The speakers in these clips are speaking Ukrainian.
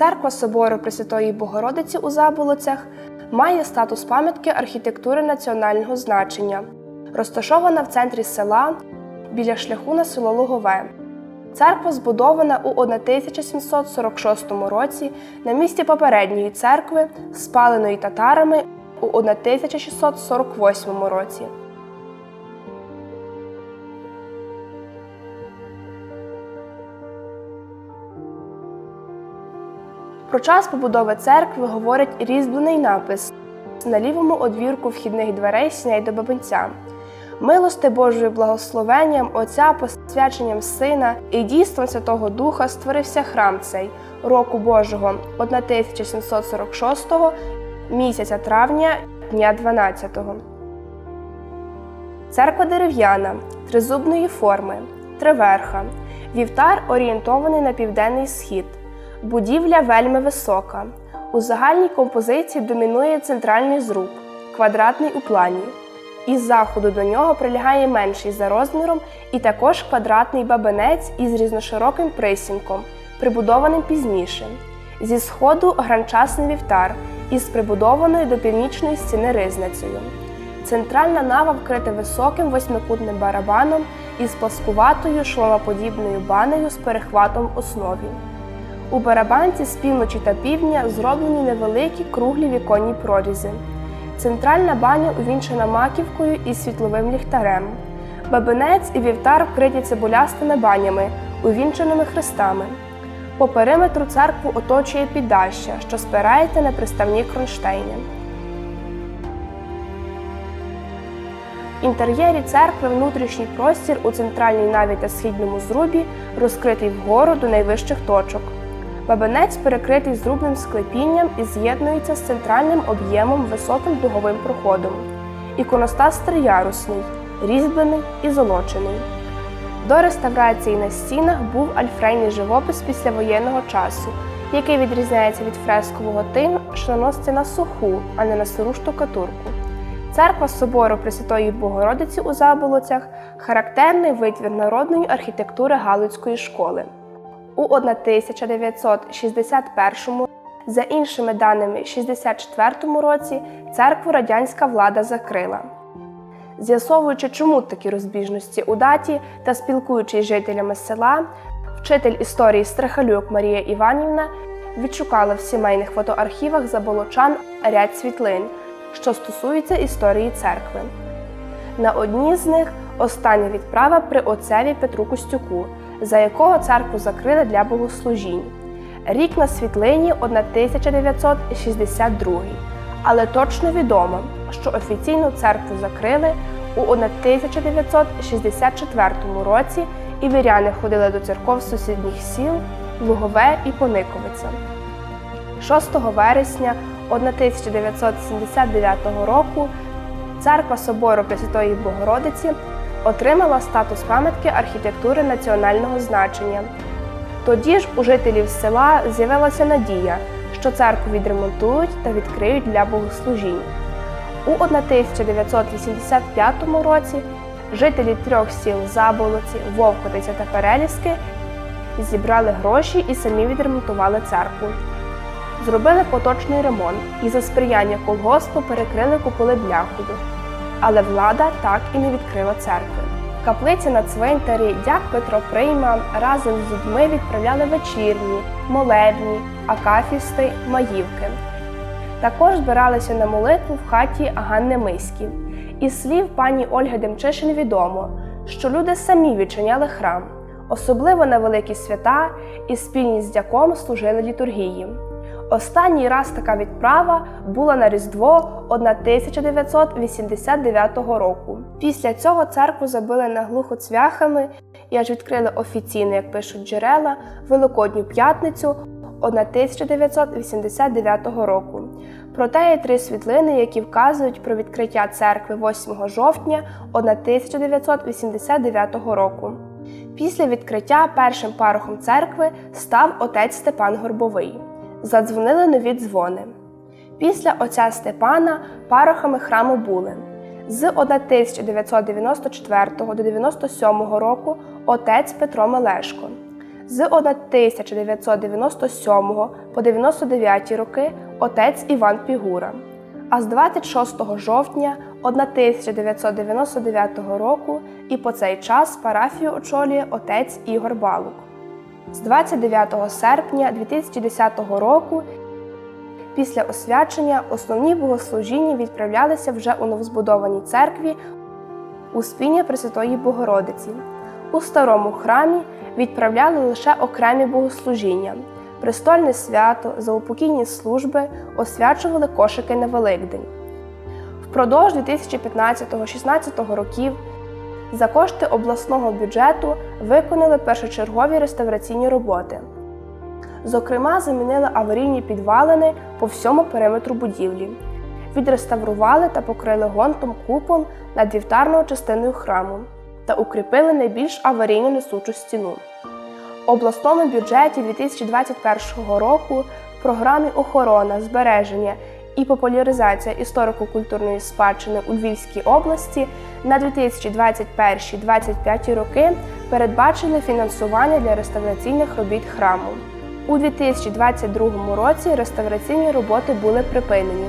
Церква собору Пресвятої Богородиці у Заболоцях має статус пам'ятки архітектури національного значення, розташована в центрі села біля шляху на село Лугове. Церква збудована у 1746 році на місці попередньої церкви, спаленої татарами у 1648 році. Про час побудови церкви говорить різьблений напис на лівому одвірку вхідних дверей сняй до бабинця. Милости Божою благословенням Отця, посвяченням Сина і дійством Святого Духа створився храм цей року Божого 1746 місяця травня дня 12-го. Церква дерев'яна, тризубної форми, триверха. Вівтар орієнтований на південний схід. Будівля вельми висока. У загальній композиції домінує центральний зруб, квадратний у плані. Із заходу до нього прилягає менший за розміром і також квадратний бабинець із різношироким присінком, прибудованим пізніше. Зі сходу гранчасний вівтар із прибудованою до північної стіни ризницею. Центральна нава вкрита високим восьмикутним барабаном із пласкуватою шломоподібною банею з перехватом основі. У барабанці з півночі та півдня зроблені невеликі круглі віконні прорізи. Центральна баня увінчена маківкою і світловим ліхтарем. Бабинець і вівтар вкриті цибулястими банями, увінченими хрестами. По периметру церкву оточує піддаща, що спирається на приставні кронштейни. В інтер'єрі церкви внутрішній простір у центральній наві та східному зрубі розкритий вгору до найвищих точок. Бабинець перекритий зрубним склепінням і з'єднується з центральним об'ємом високим дуговим проходом. Іконостас триярусний, різьблений і золочений. До реставрації на стінах був альфрейний живопис післявоєнного часу, який відрізняється від фрескового тим, що наноситься на суху, а не на сиру штукатурку. Церква собору Пресвятої Богородиці у Заболоцях характерний витвір народної архітектури Галицької школи. У 1961, за іншими даними, 64 році церкву радянська влада закрила. З'ясовуючи, чому такі розбіжності у даті та спілкуючись з жителями села, вчитель історії Страхалюк Марія Іванівна відшукала в сімейних фотоархівах заболочан ряд світлин, що стосуються історії церкви. На одній з них остання відправа при отцеві Петру Костюку, за якого церкву закрили для богослужінь. Рік на світлині 1962, але точно відомо, що офіційну церкву закрили у 1964 році і віряни ходили до церков сусідніх сіл Лугове і Пониковиця. 6 вересня 1979 року церква собору Пресвятої Богородиці отримала статус пам'ятки архітектури національного значення. Тоді ж у жителів села з'явилася надія, що церкву відремонтують та відкриють для богослужінь. У 1985 році жителі трьох сіл Заболоці, Вовкотиця та Переліски зібрали гроші і самі відремонтували церкву. Зробили поточний ремонт і за сприяння колгоспу перекрили куполи бляхою. Але влада так і не відкрила церкви. Каплиці на цвинтарі дяк Петро Прийма разом з людьми відправляли вечірні, молебні, акафісти, маївки. Також збиралися на молитву в хаті Ганни Миські. Із слів пані Ольги Демчишин відомо, що люди самі відчиняли храм, особливо на великі свята і спільні з дяком служили літургії. Останній раз така відправа була на Різдво 1989 року. Після цього церкву забили наглухо цвяхами і аж відкрили офіційно, як пишуть джерела, Великодню п'ятницю 1989 року. Проте є три світлини, які вказують про відкриття церкви 8 жовтня 1989 року. Після відкриття першим парохом церкви став отець Степан Горбовий. Задзвонили нові дзвони. Після отця Степана парохами храму були з 1994 до 97 року отець Петро Мелешко, З 1997 по 99 роки отець Іван Пігура. А з 26 жовтня 1999 року і по цей час парафію очолює отець Ігор Балук. З 29 серпня 2010 року після освячення основні богослужіння відправлялися вже у новозбудованій церкві у спіння Пресвятої Богородиці. У старому храмі відправляли лише окремі богослужіння. Престольне свято, заупокійні служби освячували кошики на Великдень. Впродовж 2015-16 років за кошти обласного бюджету виконали першочергові реставраційні роботи. Зокрема, замінили аварійні підвалини по всьому периметру будівлі, відреставрували та покрили гонтом купол над вівтарною частиною храму та укріпили найбільш аварійну несучу стіну. В обласному бюджеті 2021 року в програмі Охорона, збереження і популяризація історико-культурної спадщини у Львівській області на 2021-2025 роки передбачили фінансування для реставраційних робіт храму. У 2022 році реставраційні роботи були припинені,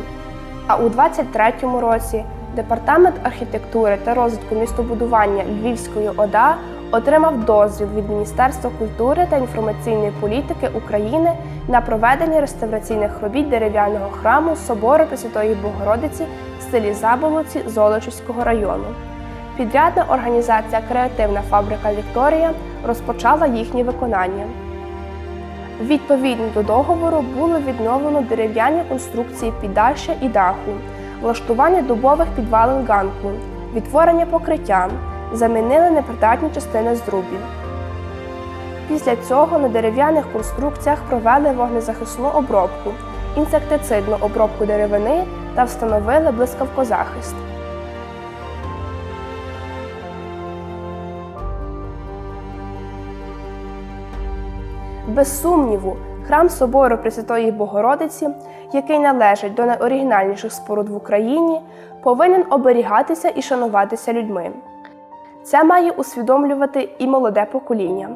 а у 2023 році Департамент архітектури та розвитку містобудування Львівської ОДА отримав дозвіл від Міністерства культури та інформаційної політики України на проведення реставраційних робіт дерев'яного храму Собору Пресвятої Богородиці в селі Заболоці Золочівського району. Підрядна організація Креативна фабрика Вікторія розпочала їхнє виконання. Відповідно до договору було відновлено дерев'яні конструкції піддаща і даху, влаштування дубових підвалин ганку, відтворення покриття, замінили непридатні частини зрубів. Після цього на дерев'яних конструкціях провели вогнезахисну обробку, інсектицидну обробку деревини та встановили блискавкозахист. Без сумніву, храм собору Пресвятої Богородиці, який належить до найоригінальніших споруд в Україні, повинен оберігатися і шануватися людьми. Це має усвідомлювати і молоде покоління.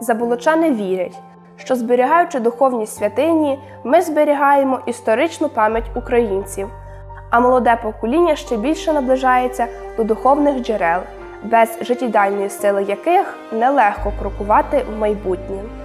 Заболочани вірять, що зберігаючи духовні святині, ми зберігаємо історичну пам'ять українців, а молоде покоління ще більше наближається до духовних джерел, без життєдальної сили яких нелегко крокувати в майбутнє.